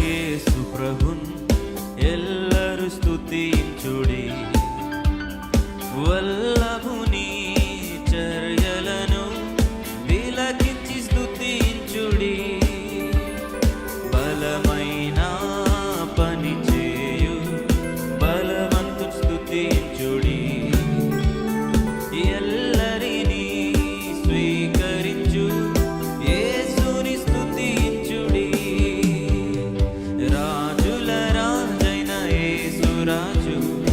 యేసు ప్రభున్ ఎల్లరు స్తుతించుడి. వల్ 주라주